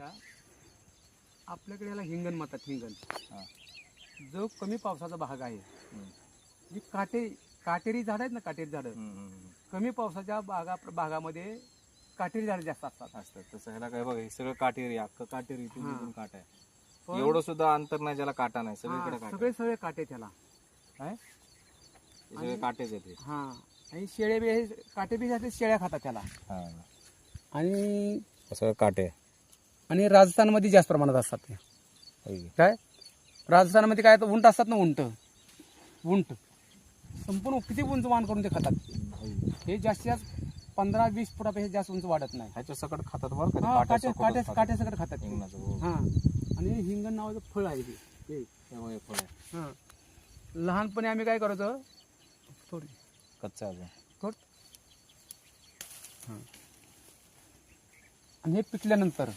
का आपल्याकडे याला हिंगण म्हणतात हिंगण. जो कमी पावसाचा भाग आहे. जी काटे काटेरी झाड आहेत ना काटेरी झाडं. कमी पावसाच्या भागा भागामध्ये काटेरी झाडं जास्त असतात असतात तसं ह्याला काय बघा हे सगळं काटेरी अख्खं काटेरी हा. तिथून काटा आहे एवढं सुद्धा अंतर नाही ज्याला काटा नाही सगळीकडे सगळे सगळे काटे त्याला काय. हे सगळे काटेच आहेत हे. आणि शेळे बी काटे बी शेळ्या खातात त्याला आणि सगळं काटे. आणि राजस्थानमध्ये जास्त प्रमाणात असतात ते? काय? राजस्थानमध्ये काय तर उंट असतात ना उंट? उंट. संपूर्ण किती उंच वाहन करून ते खातात? हे जास्तीत जास्त पंधरा वीस फुटापेक्षा जास्त उंच वाढत नाही. ह्याच्या सकट खातात बरं हा, काट्या काटे सकटच काटे खातात. हो. हा. आणि हे हिंगण नावाचं फळ आहे ते. हे फळ आहे. हा. लहानपणी आम्ही काय करायचो? थोडी. कच्चं अजून. थोड. आणि हे पिकल्यानंतर